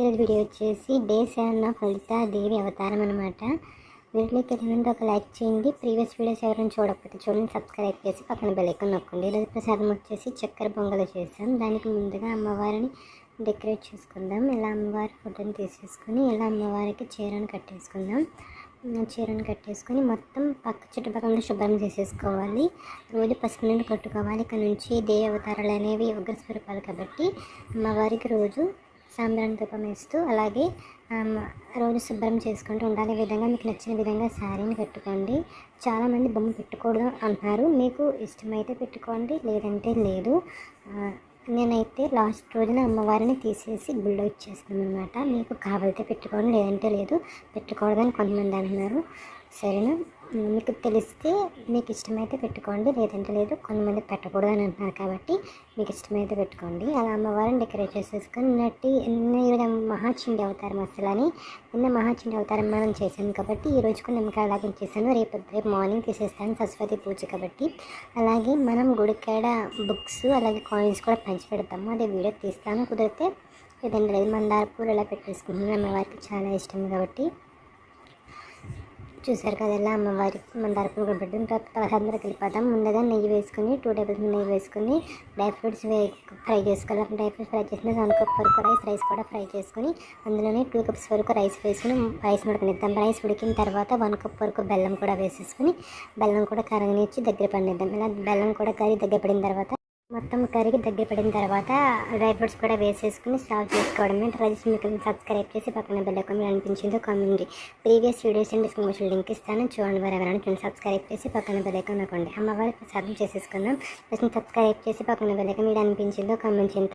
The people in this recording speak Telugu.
ఈరోజు వీడియో వచ్చేసి day seven of Lalita Devi అవతారం అనమాట వీడియోకి వెళ్ళినందుకు ఒక లైక్ చేయండి. ప్రీవియస్ వీడియోస్ ఎవరైనా చూడకపోతే చూడండి సబ్స్క్రైబ్ చేసి పక్కన బెల్లైకన్ నొక్కండి. ఈరోజు ప్రసాదం వచ్చేసి చక్కెర పొంగలు చేసాం దానికి ముందుగా అమ్మవారిని డెకరేట్ చేసుకుందాం. ఇలా అమ్మవారి ఫోటోని తీసేసుకొని ఇలా అమ్మవారికి చీరను కట్టేసుకుందాం. చీరను కట్టేసుకొని మొత్తం పక్క చుట్టుపక్కల శుభ్రం చేసేసుకోవాలి. రోజు పసుపు నీళ్ళు కట్టుకోవాలి. ఇక్కడ నుంచి దేవి అవతారాలు అనేవి ఉగ్ర స్వరూపాలు కాబట్టి అమ్మవారికి రోజు సాంబ్రాణి తుపం వేస్తూ అలాగే రోజు శుభ్రం చేసుకుంటూ ఉండాలి. ఈ విధంగా మీకు నచ్చిన విధంగా శారీని పెట్టుకోండి చాలామంది బొమ్మ పెట్టుకోవడం అంటున్నారు. మీకు ఇష్టమైతే పెట్టుకోండి లేదంటే లేదు. నేనైతే లాస్ట్ రోజున అమ్మవారిని తీసేసి గుళ్ళో ఇచ్చేస్తాను అనమాట మీకు కావాలితే పెట్టుకోండి లేదంటే లేదు. పెట్టుకూడదని కొంతమంది అంటున్నారు. సరేనా? మీకు తెలిస్తే మీకు ఇష్టమైతే పెట్టుకోండి లేదంటే లేదు కొంతమంది పెట్టకూడదు అని అంటున్నారు కాబట్టి మీకు ఇష్టమైతే పెట్టుకోండి. అలా అమ్మవారిని డెకరేట్ చేసేసుకొని నట్టి నిన్న మహాచిండి అవతారం అసలు అని నిన్న మహాచిండి అవతారం మనం చేశాను కాబట్టి ఈ రోజు నిమ్మకాయ అలాగే చేశాను. రేపు రేపు మార్నింగ్ తీసేస్తాను సరస్వతి పూజ కాబట్టి. అలాగే మనం గుడికాడ బుక్స్ అలాగే కాయిన్స్ కూడా పంచి పెడతాము అదే వీడియో తీస్తాను. కుదిరితే లేదంటే లేదు. మందార పూలు అలా పెట్టేసుకుంటున్నాను. అమ్మవారికి చాలా ఇష్టం కాబట్టి. చూసారు కదా ఇలా అమ్మవారి మందార పూలు పెట్టిన తర్వాత అందరికి వెళ్ళిపోతాం ముందుగా నెయ్యి వేసుకుని టూ టేబుల్ స్పూన్ నెయ్యి వేసుకుని డ్రై ఫ్రూట్స్ వే ఫ్రై చేసుకోవాలి. డ్రై ఫ్రూట్స్ ఫ్రై చేసిన వన్ కప్ వరకు రైస్ రైస్ కూడా ఫ్రై చేసుకుని అందులోనే టూ కప్స్ వరకు రైస్ వేసుకుని రైస్ ఉడకనిద్దాం రైస్ ఉడికిన తర్వాత వన్ కప్ వరకు బెల్లం కూడా వేసేసుకుని బెల్లం కూడా కరగనిచ్చి దగ్గర పండిద్దాం. ఇలా బెల్లం కూడా కరిగి దగ్గర పడిన తర్వాత మొత్తం కరిగి దగ్గర పడిన తర్వాత డ్రై ఫ్రూట్స్ కూడా వేసేసుకుని సర్వ్ చేసుకోవడమే. రైస్ మీకు సబ్స్క్రైబ్ చేసి పక్కన బెల్లకొని అనిపించిందో comment previous videos and description link ఇస్తాను. చూడండి వారు ఎవరైనా సబ్స్క్రైబ్ చేసి పక్కన బెల్లైకన్ నొక్కండి అమ్మవారి ప్రసాదం చేసేసుకుందాం. సబ్స్క్రైబ్ చేసి పక్కన బెల్లైకన్ మీరు అనిపించిందో కామెంట్ చేయండి.